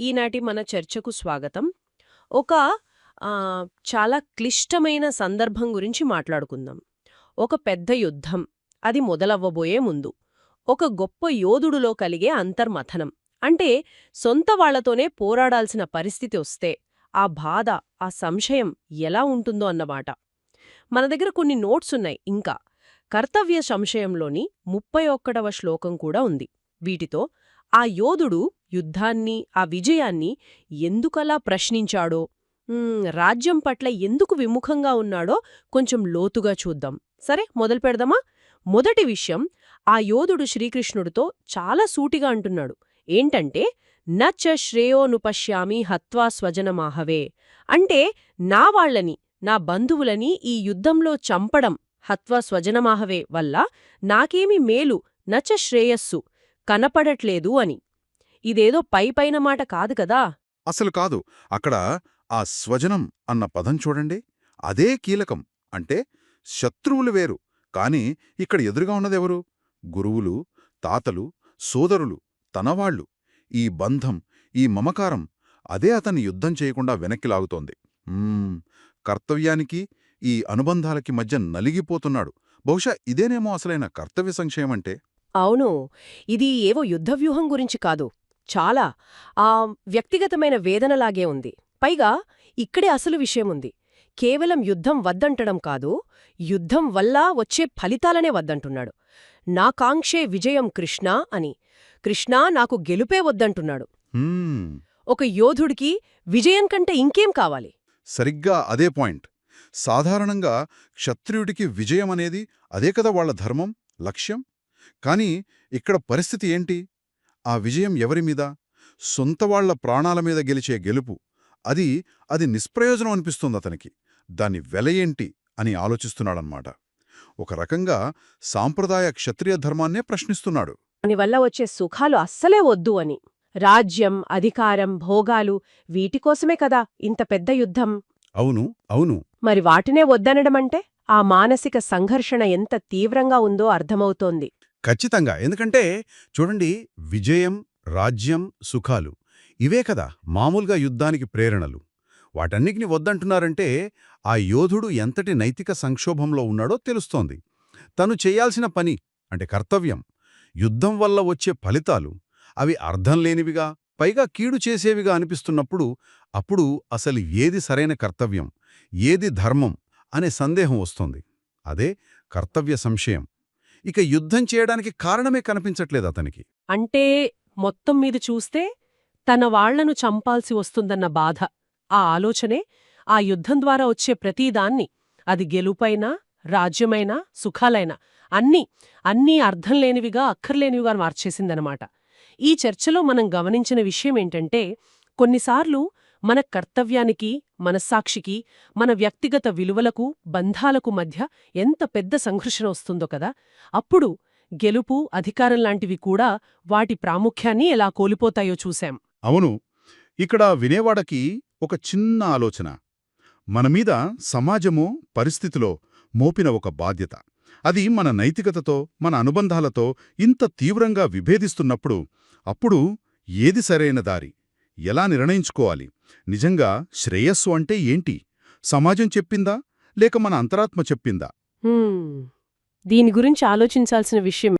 ఈనాటి మన చర్చకు స్వాగతం. ఒక చాలా క్లిష్టమైన సందర్భం గురించి మాట్లాడుకుందాం. ఒక పెద్ద యుద్ధం. అది మొదలవ్వబోయే ముందు. ఒక గొప్ప యోధుడులో కలిగే అంతర్మథనం. అంటే సొంత వాళ్ళతోనే పోరాడాల్సిన పరిస్థితి వస్తే ఆ బాధ ఆ సంశయం ఎలా ఉంటుందో అన్నమాట మన దగ్గర కొన్ని నోట్స్ ఉన్నాయి ఇంకా. కర్తవ్య సంశయంలోని ముప్పై ఒక్కటవ శ్లోకం కూడా ఉంది. వీటితో ఆ యోధుడు యుద్ధాన్ని ఆ విజయాన్ని ఎందుకలా ప్రశ్నించాడో రాజ్యం పట్ల ఎందుకు విముఖంగా ఉన్నాడో కొంచెం లోతుగా చూద్దాం. సరే మొదలు పెడదామా? మొదటి విషయం ఆ యోధుడు శ్రీకృష్ణుడితో చాలా సూటిగా అంటున్నాడు. ఏంటంటే నచ్చ శ్రేయోనుపశ్యామి హత్వా స్వజనమాహవే. అంటే నా వాళ్ళని నా బంధువులని ఈ యుద్ధంలో చంపడం హత్వా స్వజనమాహవే వల్ల నాకేమి మేలు నచ శ్రేయస్సు. కనపడట్లేదు అని. ఇదేదో పైపైన మాట కాదు కదా. అసలు కాదు. అక్కడ ఆ స్వజనం అన్న పదం చూడండి. అదే కీలకం. అంటే శత్రువులు వేరు. కాని ఇక్కడ ఎదురుగా ఉన్నదెవరు గురువులు తాతలు సోదరులు తనవాళ్ళు ఈ బంధం ఈ మమకారం అదే అతన్ని యుద్ధం చేయకుండా వెనక్కి లాగుతోంది. కర్తవ్యానికి ఈ అనుబంధాలకి మధ్య నలిగిపోతున్నాడు. బహుశా ఇదేనేమో అసలైన కర్తవ్య సంక్షయం అంటే అవును ఇది ఏవో యుద్ధవ్యూహం గురించి కాదు. చాలా ఆ వ్యక్తిగతమైన వేదనలాగే ఉంది. పైగా ఇక్కడే అసలు విషయముంది కేవలం యుద్ధం వద్దంటడం కాదు యుద్ధం వల్ల వచ్చే ఫలితాలనే వద్దంటున్నాడు. నా కాంక్షే విజయం కృష్ణా అని. కృష్ణా నాకు గెలుపే వద్దంటున్నాడు. ఒక యోధుడికి విజయం కంటే ఇంకేం కావాలి? సరిగ్గా అదే పాయింట్. సాధారణంగా క్షత్రియుడికి విజయం అనేది అదే కదా వాళ్ళ ధర్మం లక్ష్యం? కాని ఇక్కడ పరిస్థితి ఏంటి? ఆ విజయం ఎవరి మీద? సొంతవాళ్ళ ప్రాణాల మీద గెలిచే గెలుపు. అది అది నిష్ప్రయోజనం అనిపిస్తుంది అతనికి. దాని వెల ఏంటి? అని ఆలోచిస్తున్నాడన్నమాట. ఒక రకంగా సాంప్రదాయ క్షత్రియ ధర్మాన్నే ప్రశ్నిస్తున్నాడు. దానివల్ల వచ్చే సుఖాలు అస్సలే వద్దు అని. రాజ్యం అధికారం భోగాలు వీటికోసమే కదా ఇంత పెద్ద యుద్ధం. అవును అవును. మరి వాటినే వద్దనడమంటే ఆ మానసిక సంఘర్షణ ఎంత తీవ్రంగా ఉందో అర్థమవుతోంది. ఖచ్చితంగా. ఎందుకంటే చూడండి విజయం రాజ్యం సుఖాలు ఇవే కదా మామూలుగా యుద్ధానికి ప్రేరణలు. వాటన్నిటిని వద్దంటున్నారంటే ఆ యోధుడు ఎంతటి నైతిక సంక్షోభంలో ఉన్నాడో తెలుస్తోంది. తను చేయాల్సిన పని అంటే కర్తవ్యం యుద్ధం వల్ల వచ్చే ఫలితాలు అవి అర్థం లేనివిగా పైగా కీడు చేసేవిగా అనిపిస్తున్నప్పుడు అప్పుడు అసలు ఏది సరైన కర్తవ్యం ఏది ధర్మం అనే సందేహం వస్తోంది. అదే కర్తవ్య సంశయం. ఇక యుద్ధం చేయడానికి కారణమే కనిపించట్లేదు అతనికి. అంటే మొత్తం మీద చూస్తే తన వాళ్ళను చంపాల్సి వస్తుందన్న బాధ ఆ ఆలోచనే ఆ యుద్ధం ద్వారా వచ్చే ప్రతిదాన్ని. అది గెలుపైనా రాజ్యమైనా సుఖాలైనా అన్నీ అన్నీ అర్థం లేనివిగా అక్కర్లేనివిగా మార్చేసిందనమాట ఈ చర్చలో మనం గమనించిన విషయమేంటంటే కొన్నిసార్లు మన కర్తవ్యానికి మనస్సాక్షికి మన వ్యక్తిగత విలువలకు బంధాలకు మధ్య ఎంత పెద్ద సంఘర్షణ వస్తుందో కదా! అప్పుడు గెలుపు అధికారం లాంటివి కూడా వాటి ప్రాముఖ్యాన్ని ఎలా కోల్పోతాయో చూశాం. అవును. ఇక్కడ వినేవాడకి ఒక చిన్న ఆలోచన. మనమీద సమాజమో పరిస్థితిలో మోపిన ఒక బాధ్యత. అది మన నైతికతతో మన అనుబంధాలతో ఇంత తీవ్రంగా విభేదిస్తున్నప్పుడు అప్పుడు ఏది సరైన దారి? ఎలా నిర్ణయించుకోవాలి? నిజంగా శ్రేయస్సు అంటే ఏంటి? సమాజం చెప్పిందా? లేక మన అంతరాత్మ చెప్పిందా? దీని గురించి ఆలోచించాల్సిన విషయం